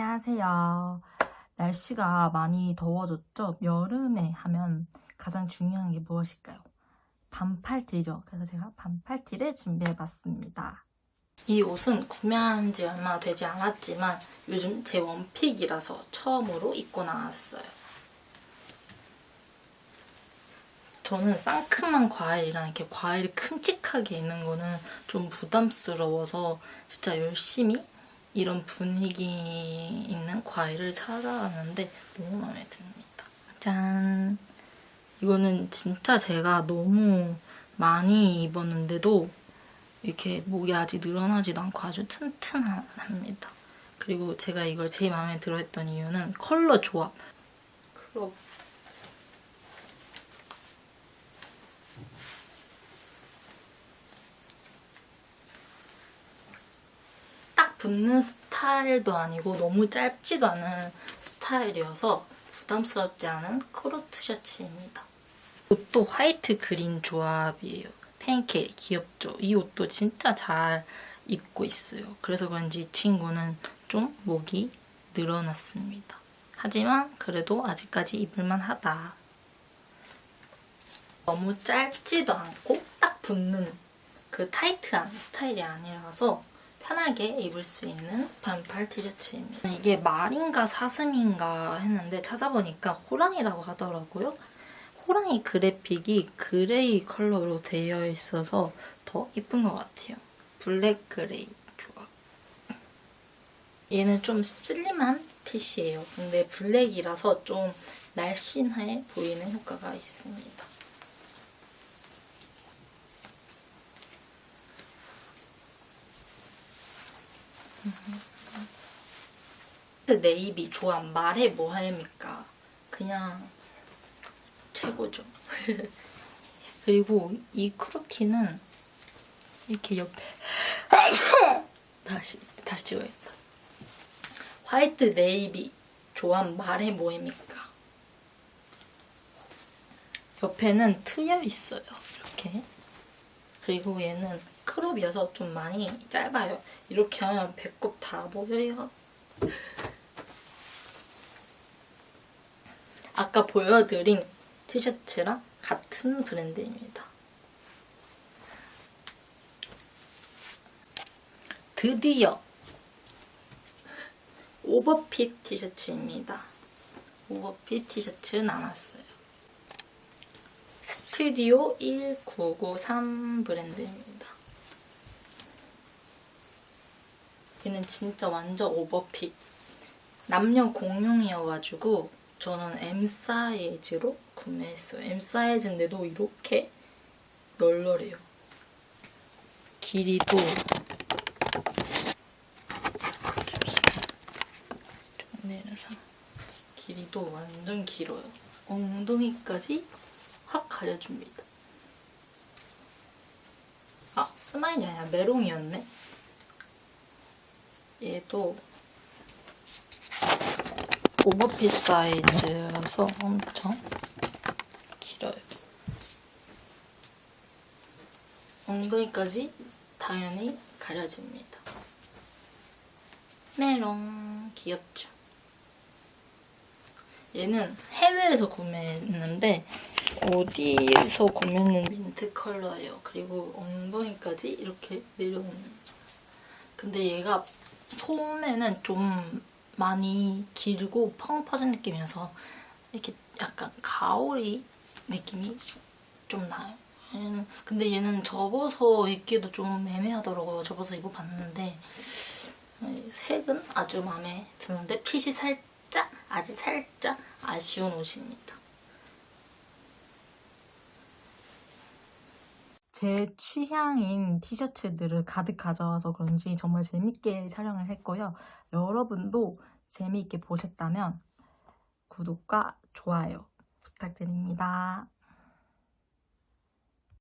하세요. 날씨가 많이 더워졌죠? 여름에 하면 가장 중요한 게 무엇일까요? 반팔티죠. 그래서 제가 반팔티를 준비해봤습니다. 이 옷은 구매한 지 얼마 되지 않았지만 요즘 제 원픽이라서 처음으로 입고 나왔어요. 저는 상큼한 과일이랑 이렇게 과일이 큼직하게 있는 거는 좀 부담스러워서 진짜 열심히 이런 분위기 있는 과일을 찾아왔는데 너무 마음에 듭니다. 짠! 이거는 진짜 제가 너무 많이 입었는데도 이렇게 목이 아직 늘어나지도 않고 아주 튼튼합니다. 그리고 제가 이걸 제일 마음에 들어 했던 이유는 컬러 조합. 크롭. 붙는 스타일도 아니고 너무 짧지도 않은 스타일이어서 부담스럽지 않은 크롭 티셔츠입니다. 옷도 화이트 그린 조합이에요. 팬케이크 귀엽죠? 이 옷도 진짜 잘 입고 있어요. 그래서 그런지 이 친구는 좀 목이 늘어났습니다. 하지만 그래도 아직까지 입을만 하다. 너무 짧지도 않고 딱 붙는 그 타이트한 스타일이 아니라서 편하게 입을 수 있는 반팔 티셔츠입니다. 이게 말인가 사슴인가 했는데 찾아보니까 호랑이라고 하더라고요. 호랑이 그래픽이 그레이 컬러로 되어 있어서 더 예쁜 것 같아요. 블랙 그레이 조합. 얘는 좀 슬림한 핏이에요. 근데 블랙이라서 좀 날씬해 보이는 효과가 있습니다. 그 네이비 조합 말해 뭐 합니까? 그냥 최고죠. 그리고 이 크롭티는 이렇게 옆에 다시 다시 찍어야겠다. 화이트 네이비 조합 말해 뭐입니까? 옆에는 트여 있어요. 이렇게. 그리고 얘는 크롭이어서 좀 많이 짧아요. 이렇게 하면 배꼽 다 보여요. 아까 보여드린 티셔츠랑 같은 브랜드입니다. 드디어 오버핏 티셔츠입니다. 오버핏 티셔츠 나왔어요. 스튜디오 1993 브랜드입니다. 얘는 진짜 완전 오버핏. 남녀 공용이어가지고 저는 M 사이즈로 구매했어요. M 사이즈인데도 이렇게 널널해요. 길이도 좀 내려서 길이도 완전 길어요. 엉덩이까지 확 가려줍니다. 아 스마일이 아니라 메롱이었네. 얘도 오버핏 사이즈여서 엄청 길어요. 엉덩이까지 당연히 가려집니다. 메롱 귀엽죠? 얘는 해외에서 구매했는데 어디에서 구매는 민트 컬러예요. 그리고 엉덩이까지 이렇게 내려오는. 근데 얘가 소매는 좀 많이 길고 펑 퍼진 느낌이어서 이렇게 약간 가오리 느낌이 좀 나요. 얘는 근데 얘는 접어서 입기도 좀 애매하더라고요. 접어서 입어봤는데 색은 아주 마음에 드는데 핏이 살짝 아주 살짝 아쉬운 옷입니다. 제 취향인 티셔츠들을 가득 가져와서 그런지 정말 재밌게 촬영을 했고요. 여러분도 재미있게 보셨다면 구독과 좋아요 부탁드립니다.